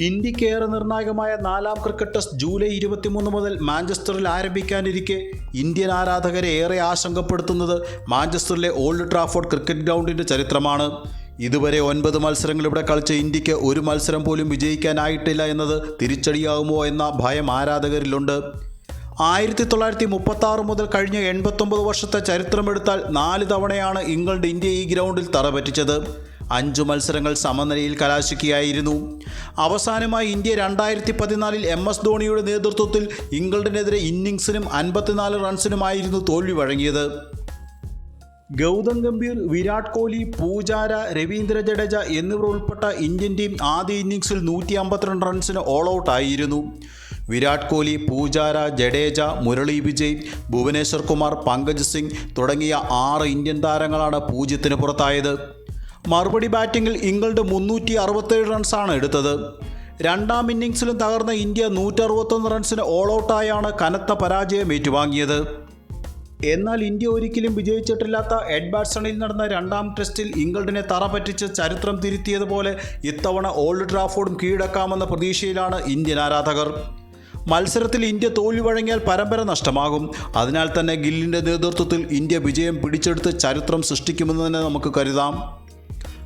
ഇന്ത്യക്കേറെ നിർണായകമായ നാലാം cricket test July ഇരുപത്തിമൂന്ന് മുതൽ മാഞ്ചസ്റ്ററിൽ ആരംഭിക്കാനിരിക്കെ ഇന്ത്യൻ ആരാധകരെ ഏറെ ആശങ്കപ്പെടുത്തുന്നത് മാഞ്ചസ്റ്ററിലെ ഓൾഡ് ട്രാഫോർഡ് ക്രിക്കറ്റ് ഗ്രൗണ്ടിന്റെ ചരിത്രമാണ്. ഇതുവരെ ഒൻപത് മത്സരങ്ങൾ ഇവിടെ കളിച്ച ഇന്ത്യയ്ക്ക് ഒരു മത്സരം പോലും വിജയിക്കാനായിട്ടില്ല എന്നത് തിരിച്ചടിയാകുമോ എന്ന ഭയം ആരാധകരിലുണ്ട്. ആയിരത്തി തൊള്ളായിരത്തി മുപ്പത്തി ആറ് മുതൽ കഴിഞ്ഞ എൺപത്തൊമ്പത് വർഷത്തെ ചരിത്രമെടുത്താൽ നാല് തവണയാണ് ഇംഗ്ലണ്ട് ഇന്ത്യ ഈ ഗ്രൗണ്ടിൽ തറപറ്റിച്ചത്. അഞ്ചു മത്സരങ്ങൾ സമനിലയിൽ കലാശിക്കുകയായിരുന്നു അവസാനമായി ഇന്ത്യ രണ്ടായിരത്തി പതിനാലിൽ എം എസ് ധോണിയുടെ നേതൃത്വത്തിൽ ഇംഗ്ലണ്ടിനെതിരെ ഇന്നിങ്സിനും അൻപത്തിനാല് റൺസിനുമായിരുന്നു തോൽവി വഴങ്ങിയത്. ഗൗതം ഗംഭീർ വിരാട് കോഹ്ലി പൂജാര രവീന്ദ്ര ജഡേജ എന്നിവർ ഉൾപ്പെട്ട ഇന്ത്യൻ ടീം ആദ്യ ഇന്നിങ്സിൽ നൂറ്റി അമ്പത്തിരണ്ട് റൺസിന് ഓൾ ഔട്ട് ആയിരുന്നു. വിരാട് കോഹ്ലി പൂജാര ജഡേജ മുരളി വിജയ് ഭുവനേശ്വർ കുമാർ പങ്കജ് സിംഗ് തുടങ്ങിയ ആറ് ഇന്ത്യൻ താരങ്ങളാണ് പൂജ്യത്തിന് പുറത്തായത്. മറുപടി ബാറ്റിംഗിൽ ഇംഗ്ലണ്ട് മുന്നൂറ്റി അറുപത്തേഴ് റൺസാണ് എടുത്തത്. രണ്ടാം ഇന്നിങ്സിലും തകർന്ന ഇന്ത്യ നൂറ്ററുപത്തൊന്ന് റൺസിന് ഓൾ ഔട്ടായാണ് കനത്ത പരാജയം ഏറ്റുവാങ്ങിയത്. എന്നാൽ ഇന്ത്യ ഒരിക്കലും വിജയിച്ചിട്ടില്ലാത്ത എഡ്ബാർസണിൽ നടന്ന രണ്ടാം ടെസ്റ്റിൽ ഇംഗ്ലണ്ടിനെ തറ പറ്റിച്ച് ചരിത്രം തിരുത്തിയതുപോലെ ഇത്തവണ ഓൾഡ് ട്രാഫോർഡും കീഴടക്കാമെന്ന പ്രതീക്ഷയിലാണ് ഇന്ത്യൻ ആരാധകർ. മത്സരത്തിൽ ഇന്ത്യ തോൽവി വഴങ്ങിയാൽ പരമ്പര നഷ്ടമാകും. അതിനാൽ തന്നെ ഗില്ലിന്റെ നേതൃത്വത്തിൽ ഇന്ത്യ വിജയം പിടിച്ചെടുത്ത് ചരിത്രം സൃഷ്ടിക്കുമെന്ന് തന്നെ നമുക്ക് കരുതാം.